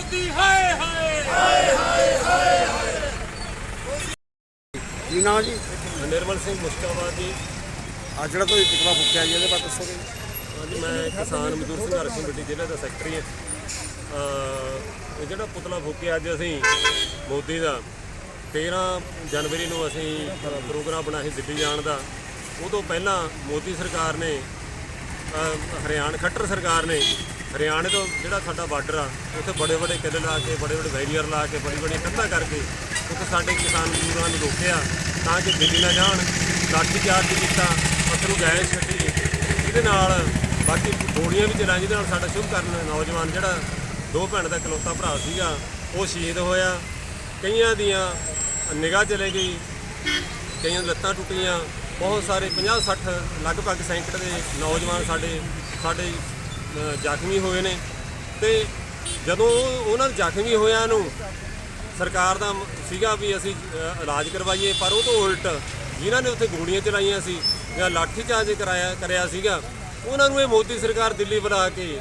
ਮੋਦੀ ਹਾਏ ਹਾਏ ਹਾਏ ਹਾਏ ਹਾਏ ਕੀ ਨਾਮ ਜੀ? ਨਿਰਮਲ ਸਿੰਘ ਮੁਸਕਾਬਾਦ ਜੀ। ਆ ਜਿਹੜਾ ਕੋਈ ਟਿਕਵਾ ਫੁੱਕਿਆ ਜੀ ਇਹਦੇ ਬਾਰੇ ਦੱਸੋਗੇ ਹਾਂਜੀ ਮੈਂ ਕਿਸਾਨ ਮਜ਼ਦੂਰ ਸੰਘਰਸ਼ ਕਮੇਟੀ ਜ਼ਿਲ੍ਹਾ ਦਾ ਸੈਕਟਰੀ ਹਾਂ। ਇਹ ਜਿਹੜਾ ਪੁਤਲਾ ਫੁੱਕਿਆ ਅੱਜ ਅਸੀਂ ਮੋਦੀ ਦਾ 13 ਜਨਵਰੀ ਨੂੰ ਅਸੀਂ ਪ੍ਰੋਗਰਾਮ ਬਣਾ ਸੀ ਦਿੱਲੀ ਜਾਣ ਦਾ। ਉਦੋਂ ਪਹਿਲਾਂ ਮੋਦੀ ਸਰਕਾਰ ਨੇ ਹਰਿਆਣਾ ਖੱਟਰ ਸਰਕਾਰ ਨੇ ਹਰਿਆਣੇ ਤੋਂ ਜਿਹੜਾ ਸਾਡਾ ਬਾਰਡਰ ਆ, ਉੱਥੇ ਬੜੇ ਬੜੇ ਕਿੱਲੇ ਲਾ ਕੇ, ਬੜੇ ਬੜੇ ਬੈਰੀਅਰ ਲਾ ਕੇ, ਬੜੀ ਬੜੀ ਕੰਧਾਂ ਕਰਕੇ ਉੱਥੇ ਸਾਡੇ ਕਿਸਾਨ ਮਜ਼ਦੂਰਾਂ ਨੂੰ ਰੋਕਿਆ ਤਾਂ ਕਿ ਦਿੱਲੀ ਨਾ ਜਾਣ ਲਾਠੀ ਚਾਰਜ ਕੀਤਾ, ਪੱਥਰੂ ਗੈਸ ਛੱਡੀ ਇਹਦੇ ਨਾਲ ਬਾਕੀ ਗੋਲੀਆਂ ਵੀ ਚਲਾਈਆਂ, ਜਿਹਦੇ ਨਾਲ ਸਾਡਾ ਸ਼ੁਭ ਕਰਨ ਨੌਜਵਾਨ ਜਿਹੜਾ ਦੋ ਭੈਣ ਦਾ ਇਕਲੌਤਾ ਭਰਾ ਸੀਗਾ, ਉਹ ਸ਼ਹੀਦ ਹੋਇਆ। ਕਈਆਂ ਦੀਆਂ ਨਿਗਾਹ ਚਲੇ ਗਈ, ਕਈਆਂ ਲੱਤਾਂ ਟੁੱਟੀਆਂ, ਬਹੁਤ ਸਾਰੇ 50 60 ਲਗਭਗ ਸੈਂਕੜੇ ਦੇ ਨੌਜਵਾਨ ਸਾਡੇ ਸਾਡੇ ਜ਼ਖਮੀ ਹੋਏ ਨੇ। ਤੇ ਜਦੋਂ ਉਹ- ਉਹਨਾਂ ਜ਼ਖਮੀ ਹੋਇਆਂ ਨੂੰ ਸਰਕਾਰ ਦਾ ਸੀਗਾ ਵੀ ਅਸੀਂ ਇਲਾਜ ਕਰਵਾਈਏ, ਪਰ ਉਹ ਤੋਂ ਉਲਟ ਜਿਨ੍ਹਾਂ ਨੇ ਉੱਥੇ ਗੋਲੀਆਂ ਚਲਾਈਆਂ ਸੀ ਜਾਂ ਲਾਠੀ ਚਾਰਜ ਕਰਾਇਆ, ਕਰਿਆ ਸੀਗਾ, ਉਹਨਾਂ ਨੂੰ ਇਹ ਮੋਦੀ ਸਰਕਾਰ ਦਿੱਲੀ ਬੁਲਾ ਕੇ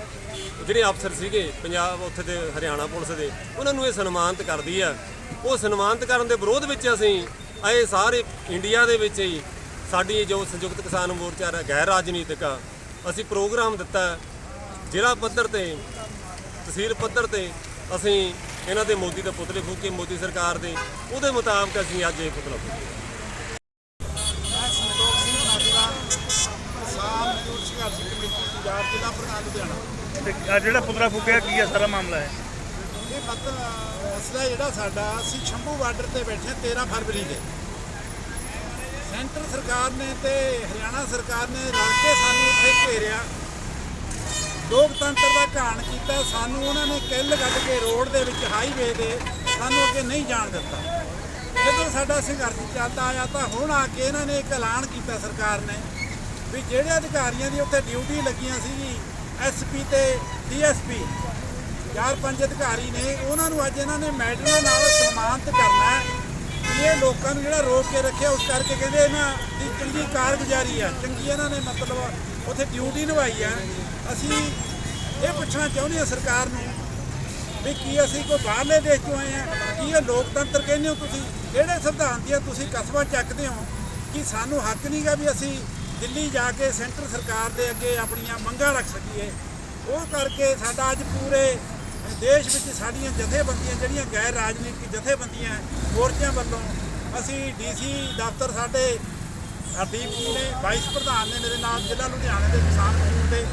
ਜਿਹੜੇ ਅਫਸਰ ਸੀਗੇ ਪੰਜਾਬ ਉੱਥੇ ਦੇ ਹਰਿਆਣਾ ਪੁਲਿਸ ਦੇ, ਉਹਨਾਂ ਨੂੰ ਇਹ ਸਨਮਾਨਿਤ ਕਰਦੀ ਆ। ਉਹ ਸਨਮਾਨਿਤ ਕਰਨ ਦੇ ਵਿਰੋਧ ਵਿੱਚ ਅਸੀਂ ਇਹ ਸਾਰੇ ਇੰਡੀਆ ਦੇ ਵਿੱਚ ਹੀ। ਸਾਡੀ ਜੋ ਸੰਯੁਕਤ ਕਿਸਾਨ ਮੋਰਚਾ ਗੈਰ ਰਾਜਨੀਤਿਕ ਆ, ਅਸੀਂ ਪ੍ਰੋਗਰਾਮ ਦਿੱਤਾ। ਜ਼ਿਲ੍ਹਾ ਪੱਧਰ ਤੇ ਤਹਿਸੀਲ ਪੱਧਰ ਤੇ ਅਸੀਂ ਇਹਨਾਂ ਦੇ ਮੋਦੀ ਦੇ ਪੁਤਲੇ ਫੂਕੇ ਮੋਦੀ ਸਰਕਾਰ ਦੇ ਉਹਦੇ ਮੁਤਾਬਕ ਅਸੀਂ ਅੱਜ ਇਹ ਪੁਤਲਾ ਫੂਕਿਆ। ਆਹ ਜਿਹੜਾ ਪੁਤਲਾ ਫੂਕਿਆ ਕੀ ਹੈ ਸਾਰਾ ਮਾਮਲਾ ਹੈ ਇਹ ਮਤਲਬ ਮਸਲਾ ਜਿਹੜਾ ਸਾਡਾ ਅਸੀਂ ਸ਼ੰਭੂ ਬਾਰਡਰ ਤੇ ਬੈਠੇ ਹਾਂ 13 ਫਰਵਰੀ ਦੇ। ਸੈਂਟਰ ਸਰਕਾਰ ਨੇ ਤੇ ਹਰਿਆਣਾ ਸਰਕਾਰ ਨੇ ਰਲ ਕੇ ਸਾਨੂੰ ਇੱਥੇ ਘੇਰਿਆ। ਲੋਕਤੰਤਰ ਦਾ ਘਾਣ ਕੀਤਾ, ਸਾਨੂੰ ਉਹਨਾਂ ਨੇ ਕਿੱਲ ਕੱਢ ਕੇ ਰੋਡ ਦੇ ਵਿੱਚ ਹਾਈਵੇ ਦੇ ਸਾਨੂੰ ਅੱਗੇ ਨਹੀਂ ਜਾਣ ਦਿੱਤਾ। ਜਦੋਂ ਸਾਡਾ ਸੰਘਰਸ਼ ਚੱਲਦਾ ਆਇਆ ਤਾਂ ਹੁਣ ਆ ਕੇ ਇਹਨਾਂ ਨੇ ਇੱਕ ਐਲਾਨ ਕੀਤਾ ਸਰਕਾਰ ਨੇ ਵੀ ਜਿਹੜੇ ਅਧਿਕਾਰੀਆਂ ਦੀ ਉੱਥੇ ਡਿਊਟੀ ਲੱਗੀਆਂ ਸੀਗੀ ਐਸਪੀ ਤੇ ਡੀਐਸਪੀ ਚਾਰ ਪੰਜ ਅਧਿਕਾਰੀ ਨੇ, ਉਹਨਾਂ ਨੂੰ ਅੱਜ ਇਹਨਾਂ ਨੇ ਮੈਡਲਾਂ ਨਾਲ ਸਨਮਾਨਿਤ ਕਰਨਾ ਹੈ। ਵੀ ਇਹ ਲੋਕਾਂ ਨੂੰ ਜਿਹੜਾ ਰੋਕ ਕੇ ਰੱਖਿਆ, ਉਸ ਕਰਕੇ ਕਹਿੰਦੇ ਇਹਨਾਂ ਦੀ ਚੰਗੀ ਕਾਰਗੁਜ਼ਾਰੀ ਆ ਚੰਗੀ ਇਹਨਾਂ ਨੇ ਮਤਲਬ ਉੱਥੇ ਡਿਊਟੀ ਨਿਭਾਈ ਆ ਅਸੀਂ ਇਹ ਪੁੱਛਣਾ ਚਾਹੁੰਦੇ ਹਾਂ ਸਰਕਾਰ ਨੂੰ ਵੀ ਕੀ ਅਸੀਂ ਕੋਈ ਬਾਹਰਲੇ ਦੇਸ਼ ਤੋਂ ਆਏ ਆ ਕੀ ਇਹ ਲੋਕਤੰਤਰ ਕਹਿੰਦੇ ਹੋ ਤੁਸੀਂ? ਕਿਹੜੇ ਸੰਵਿਧਾਨ ਦੀਆਂ ਤੁਸੀਂ ਕਸਮਾਂ ਚੱਕਦੇ ਹੋ ਕਿ ਸਾਨੂੰ ਹੱਕ ਨਹੀਂਗਾ ਵੀ ਅਸੀਂ ਦਿੱਲੀ ਜਾ ਕੇ ਸੈਂਟਰ ਸਰਕਾਰ ਦੇ ਅੱਗੇ ਆਪਣੀਆਂ ਮੰਗਾਂ ਰੱਖ ਸਕੀਏ? ਉਹ ਕਰਕੇ ਸਾਡਾ ਅੱਜ ਪੂਰੇ ਦੇਸ਼ ਵਿੱਚ ਸਾਡੀਆਂ ਜਥੇਬੰਦੀਆਂ ਜਿਹੜੀਆਂ ਗੈਰ ਰਾਜਨੀਤਿਕ ਜਥੇਬੰਦੀਆਂ ਮੋਰਚਿਆਂ ਵੱਲੋਂ ਅਸੀਂ ਡੀਸੀ ਦਫ਼ਤਰ ਸਾਡੇ ਹਰਦੀਪ ਜੀ ਨੇ, ਵਾਈਸ ਪ੍ਰਧਾਨ ਨੇ ਮੇਰੇ ਨਾਲ ਜ਼ਿਲ੍ਹਾ ਲੁਧਿਆਣੇ ਦੇ ਕਿਸਾਨ ਮਜ਼ਦੂਰ ਦੇ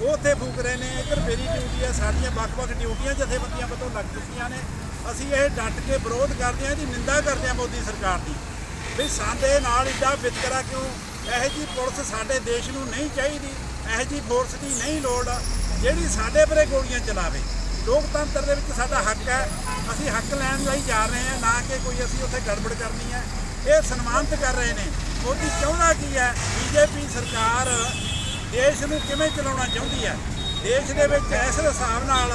ਉਹ ਉੱਥੇ ਫੂਕ ਰਹੇ ਨੇ, ਇੱਧਰ ਮੇਰੀ ਡਿਊਟੀ ਹੈ ਸਾਡੀਆਂ ਵੱਖ-ਵੱਖ ਡਿਊਟੀਆਂ ਜਥੇਬੰਦੀਆਂ ਵੱਲੋਂ ਲੱਗ ਚੁੱਕੀਆਂ ਨੇ। ਅਸੀਂ ਇਹ ਡਟ ਕੇ ਵਿਰੋਧ ਕਰਦੇ ਹਾਂ ਇਹਦੀ ਨਿੰਦਾ ਕਰਦੇ ਹਾਂ ਮੋਦੀ ਸਰਕਾਰ ਦੀ। ਵੀ ਸਾਡੇ ਨਾਲ ਇੱਡਾ ਵਿਤਕਰਾ ਕਿਉਂ? ਇਹੋ ਜੀ ਪੁਲਿਸ ਸਾਡੇ ਦੇਸ਼ ਨੂੰ ਨਹੀਂ ਚਾਹੀਦੀ, ਇਹੋ ਜੀ ਫੋਰਸ ਦੀ ਨਹੀਂ ਲੋੜ ਜਿਹੜੀ ਸਾਡੇ ਪਰੇ ਗੋਲੀਆਂ ਚਲਾਵੇ। ਲੋਕਤੰਤਰ ਦੇ ਵਿੱਚ ਸਾਡਾ ਹੱਕ ਹੈ, ਅਸੀਂ ਹੱਕ ਲੈਣ ਲਈ ਜਾ ਰਹੇ ਹਾਂ, ਨਾ ਕਿ ਕੋਈ ਅਸੀਂ ਉੱਥੇ ਗੜਬੜ ਕਰਨੀ ਹੈ। ਇਹ ਸਨਮਾਨਿਤ ਕਰ ਰਹੇ ਨੇ। ਮੋਦੀ ਚਾਹੁੰਦਾ ਕੀ ਹੈ, ਬੀਜੇਪੀ ਸਰਕਾਰ ਦੇਸ਼ ਨੂੰ ਕਿਵੇਂ ਚਲਾਉਣਾ ਚਾਹੁੰਦੀ ਹੈ? ਦੇਸ਼ ਦੇ ਵਿੱਚ ਇਸ ਹਿਸਾਬ ਨਾਲ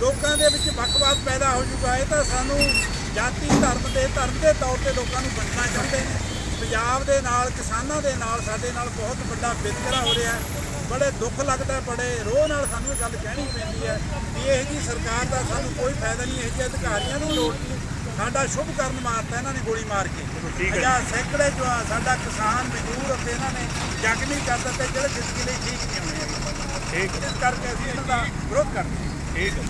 ਲੋਕਾਂ ਦੇ ਵਿੱਚ ਵੱਖਵਾਦ ਪੈਦਾ ਹੋ ਜੂਗਾ ਇਹ ਤਾਂ ਸਾਨੂੰ ਜਾਤੀ, ਧਰਮ ਦੇ ਧਰਮ ਦੇ ਤੌਰ ਤੇ ਲੋਕਾਂ ਨੂੰ ਵੰਡਣਾ ਚਾਹੁੰਦੇ ਨੇ। ਪੰਜਾਬ ਦੇ ਨਾਲ, ਕਿਸਾਨਾਂ ਦੇ ਨਾਲ, ਸਾਡੇ ਨਾਲ ਬਹੁਤ ਵੱਡਾ ਵਿਤਕਰਾ ਹੋ ਰਿਹਾ ਬੜੇ ਦੁੱਖ ਲੱਗਦਾ, ਬੜੇ ਰੋਹ ਨਾਲ ਸਾਨੂੰ ਇਹ ਗੱਲ ਕਹਿਣੀ ਪੈਂਦੀ ਹੈ ਵੀ ਇਹ ਜੀ ਸਰਕਾਰ ਦਾ ਸਾਨੂੰ ਕੋਈ ਫਾਇਦਾ ਨਹੀਂ, ਇਹ ਜਿਹੇ ਅਧਿਕਾਰੀਆਂ ਨੂੰ ਲੋੜ ਨਹੀਂ। ਸਾਡਾ ਸ਼ੁਭ ਕਰਨ ਮਾਰਤਾ ਇਹਨਾਂ ਨੇ ਗੋਲੀ ਮਾਰ ਕੇ। ਹਜ਼ਾਰ ਸੈਂਕੜੇ ਜੋ ਸਾਡਾ ਕਿਸਾਨ ਮਜ਼ਦੂਰ ਅਤੇ ਇਹਨਾਂ ਨੇ ਜ਼ਖਮੀ ਕਰ ਦਿੱਤੇ ਜਿਹੜੇ ਜ਼ਿੰਦਗੀ ਲਈ ਠੀਕ ਨਹੀਂ ਹੋਣੇ ਠੀਕ ਇਸ ਕਰਕੇ ਅਸੀਂ ਇਹਨਾਂ ਦਾ ਵਿਰੋਧ ਕਰਦੇ ਠੀਕ ਹੈ।